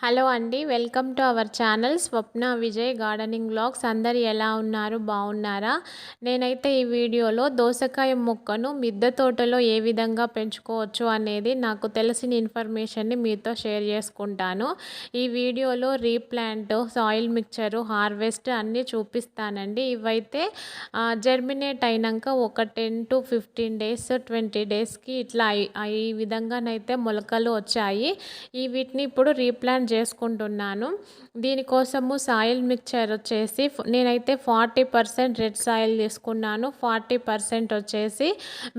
Hello అండి welcome to our channel Swapna Vijay gardening blogs అందరు ఎలా ఉన్నారు? బాగున్నారా? నేనైతే ఈ వీడియోలో దోసకాయ మొక్కను మిద్దె తోటలో ఏ విధంగా పెంచుకోవచ్చు అనేది నాకు తెలిసిన ఇన్ఫర్మేషన్ని మీతో షేర్ చేసుకుంటాను. ఈ వీడియోలో రీప్లాంట్ సాయిల్ మిక్చరు హార్వెస్ట్ అన్నీ చూపిస్తానండి. ఇవైతే జర్మినేట్ అయినాక ఒక ten to fifteen days twenty డేస్కి ఇట్లా ఈ విధంగానైతే మొలకలు వచ్చాయి. ఈ వీటిని ఇప్పుడు రీప్లాంట్ చేసుకుంటున్నాను. దీనికోసము సాయిల్ మిక్చర్ వచ్చేసి నేనైతే ఫార్టీ పర్సెంట్ రెడ్ సాయిల్ తీసుకున్నాను. ఫార్టీ పర్సెంట్ వచ్చేసి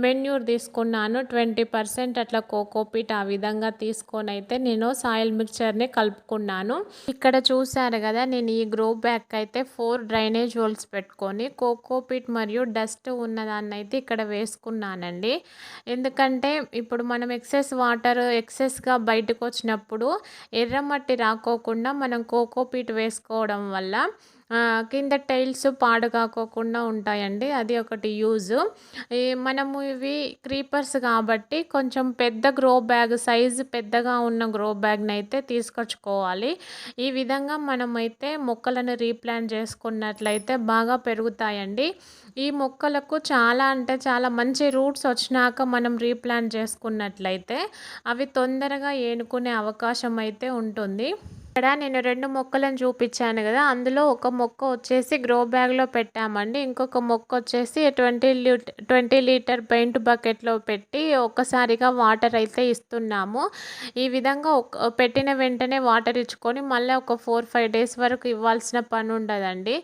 మెన్యూర్ తీసుకున్నాను. ట్వంటీ పర్సెంట్ అట్లా కోకోపీట్ ఆ విధంగా తీసుకొని అయితే నేను సాయిల్ మిక్చర్ని కలుపుకున్నాను. ఇక్కడ చూసారు కదా నేను ఈ గ్రో బ్యాగ్ అయితే ఫోర్ డ్రైనేజ్ హోల్స్ పెట్టుకొని కోకోపీట్ మరియు డస్ట్ ఉన్నదాన్ని అయితే ఇక్కడ వేసుకున్నానండి. ఎందుకంటే ఇప్పుడు మనం ఎక్సెస్ వాటర్ ఎక్సెస్గా బయటకు వచ్చినప్పుడు ఎర్రమట్టి మట్టి రాకోకుండా మనం కోకోపీట్ వేసుకోవడం వల్ల కింద టైల్స్ పాడు కాకోకుండా ఉంటాయండి. అది ఒకటి యూజ్. మనము ఇవి క్రీపర్స్ కాబట్టి కొంచెం పెద్ద గ్రో బ్యాగ్ సైజు పెద్దగా ఉన్న గ్రో బ్యాగ్ని అయితే తీసుకొచ్చుకోవాలి. ఈ విధంగా మనమైతే మొక్కలను రీప్లాంట్ చేసుకున్నట్లయితే బాగా పెరుగుతాయండి. ఈ మొక్కలకు చాలా అంటే చాలా మంచి రూట్స్ వచ్చినాక మనం రీప్లాంట్ చేసుకున్నట్లయితే అవి తొందరగా ఏనుకునే అవకాశం అయితే ఉంటుంది. ఇక్కడ నేను రెండు మొక్కలను చూపించాను కదా అందులో ఒక మొక్క వచ్చేసి గ్రో బ్యాగ్లో పెట్టామండి. ఇంకొక మొక్క వచ్చేసి twenty litre twenty litre paint బకెట్లో పెట్టి ఒక్కసారిగా వాటర్ అయితే ఇస్తున్నాము. ఈ విధంగా పెట్టిన వెంటనే వాటర్ ఇచ్చుకొని మళ్ళీ ఒక ఫోర్ ఫైవ్ డేస్ వరకు ఇవ్వాల్సిన పని ఉండదండి.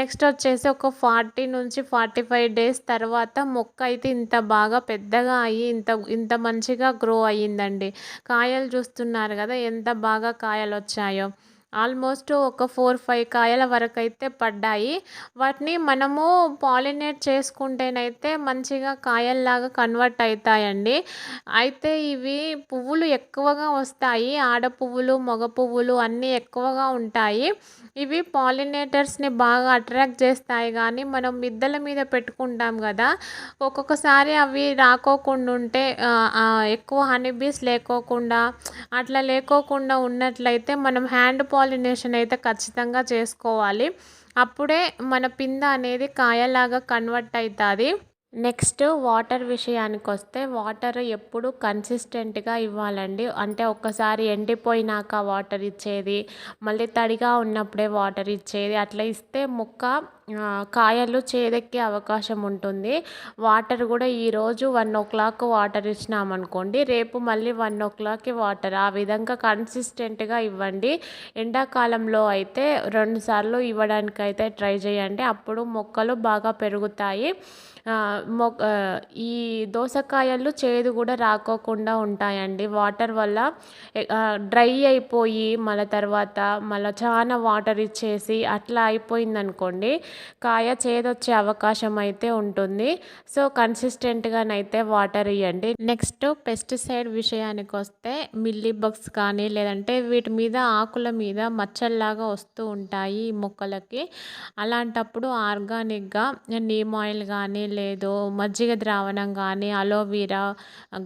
నెక్స్ట్ వచ్చేసి ఒక ఫార్టీ నుంచి ఫార్టీ ఫైవ్ డేస్ తర్వాత మొక్క అయితే ఇంత బాగా పెద్దగా అయ్యి ఇంత ఇంత మంచిగా గ్రో అయ్యిందండి. కాయలు చూస్తున్నారు కదా ఎంత బాగా కాయలు వచ్చాయి. tayo ఆల్మోస్ట్ ఒక ఫోర్ ఫైవ్ కాయల వరకు అయితే పడ్డాయి. వాటిని మనము పాలినేట్ చేసుకుంటేనైతే మంచిగా కాయల్లాగా కన్వర్ట్ అవుతాయండి అయితే ఇవి పువ్వులు ఎక్కువగా వస్తాయి. ఆడ పువ్వులు మగ పువ్వులు అన్నీ ఎక్కువగా ఉంటాయి. ఇవి పాలినేటర్స్ని బాగా అట్రాక్ట్ చేస్తాయి. కానీ మనం మిద్దల మీద పెట్టుకుంటాం కదా ఒక్కొక్కసారి అవి రాకోకుండా ఉంటే ఎక్కువ హనీబీస్ లేకోకుండా అట్లా లేకోకుండా ఉన్నట్లయితే మనం హ్యాండ్ పాలినేషన్ అయితే ఖచ్చితంగా చేసుకోవాలి. అప్పుడే మన పింద అనేది కాయలాగా కన్వర్ట్ అవుతుంది నెక్స్ట్ వాటర్ విషయానికి వస్తే వాటర్ ఎప్పుడు కన్సిస్టెంట్గా ఇవ్వాలండి. అంటే ఒక్కసారి ఎండిపోయినాక వాటర్ ఇచ్చేది మళ్ళీ తడిగా ఉన్నప్పుడే వాటర్ ఇచ్చేది అట్లా ఇస్తే మొక్క కాయలు చేదెక్కే అవకాశం ఉంటుంది. వాటర్ కూడా ఈరోజు వన్ ఓ క్లాక్ వాటర్ ఇచ్చినామనుకోండి రేపు మళ్ళీ వన్ ఓ క్లాక్కి వాటర్. ఆ విధంగా కన్సిస్టెంట్గా ఇవ్వండి. ఎండాకాలంలో అయితే రెండుసార్లు ఇవ్వడానికి అయితే ట్రై చేయండి. అప్పుడు మొక్కలు బాగా పెరుగుతాయి. మొ ఈ దోసకాయలు చేదు కూడా రాకోకుండా ఉంటాయండి. వాటర్ వల్ల డ్రై అయిపోయి మళ్ళీ తర్వాత మళ్ళీ చాలా వాటర్ ఇచ్చేసి అట్లా అయిపోయిందనుకోండి కాయ చేదొచ్చే అవకాశం అయితే ఉంటుంది. సో కన్సిస్టెంట్గానైతే వాటర్ ఇవ్వండి నెక్స్ట్ పెస్టిసైడ్ విషయానికి వస్తే మిల్లీ బగ్స్ కానీ లేదంటే వీటి మీద ఆకుల మీద మచ్చల్లాగా వస్తూ ఉంటాయి ఈ మొక్కలకి. అలాంటప్పుడు ఆర్గానిక్గా నీమ్ ఆయిల్ కానీ లేదు మజ్జిగ ద్రావణం కానీ అలోవీరా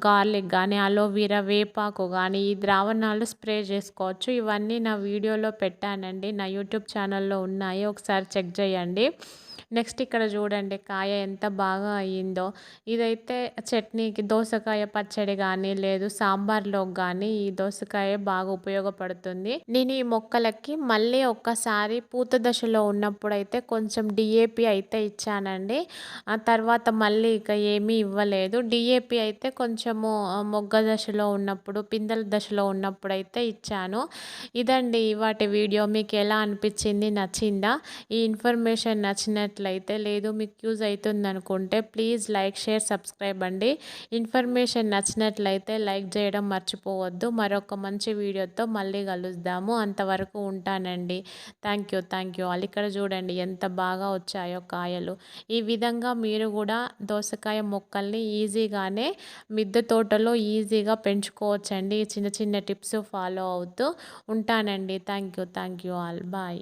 గార్లిక్ కానీ అలోవీరా వేపాకు కానీ ఈ ద్రావణాలు స్ప్రే చేసుకోవచ్చు. ఇవన్నీ నా వీడియోలో పెట్టానండి. నా యూట్యూబ్ ఛానల్లో ఉన్నాయి. ఒకసారి చెక్ చేయండి. చేసుకోండి నెక్స్ట్ ఇక్కడ చూడండి కాయ ఎంత బాగా అయ్యిందో. ఇదైతే చట్నీకి దోసకాయ పచ్చడి కానీ లేదు సాంబార్లో కానీ ఈ దోసకాయ బాగా ఉపయోగపడుతుంది. నేను ఈ మొక్కలకి మళ్ళీ ఒక్కసారి పూత దశలో ఉన్నప్పుడైతే కొంచెం డిఏపి అయితే ఇచ్చానండి. ఆ తర్వాత మళ్ళీ ఇక ఏమీ ఇవ్వలేదు. డిఏపి అయితే కొంచెము మొగ్గ దశలో ఉన్నప్పుడు పిందెల దశలో ఉన్నప్పుడు అయితే ఇచ్చాను. ఇదండి వాటి వీడియో. మీకు ఎలా అనిపించింది? నచ్చిందా? ఈ ఇన్ఫర్మేషన్ నచ్చినట్టు నచ్చినట్లయితే లేదు మీకు యూజ్ అవుతుంది అనుకుంటే ప్లీజ్ లైక్ షేర్ సబ్స్క్రైబ్ అండి. ఇన్ఫర్మేషన్ నచ్చినట్లయితే లైక్ చేయడం మర్చిపోవద్దు. మరొక మంచి వీడియోతో మళ్ళీ కలుద్దాము. అంతవరకు ఉంటానండి. Thank you thank you all ఇక్కడ చూడండి ఎంత బాగా వచ్చాయో కాయలు. ఈ విధంగా మీరు కూడా దోసకాయ మొక్కల్ని ఈజీగానే మిద్దె తోటలో ఈజీగా పెంచుకోవచ్చండి. చిన్న చిన్న టిప్స్ ఫాలో అవుతూ ఉంటానండి. Thank you thank you all bye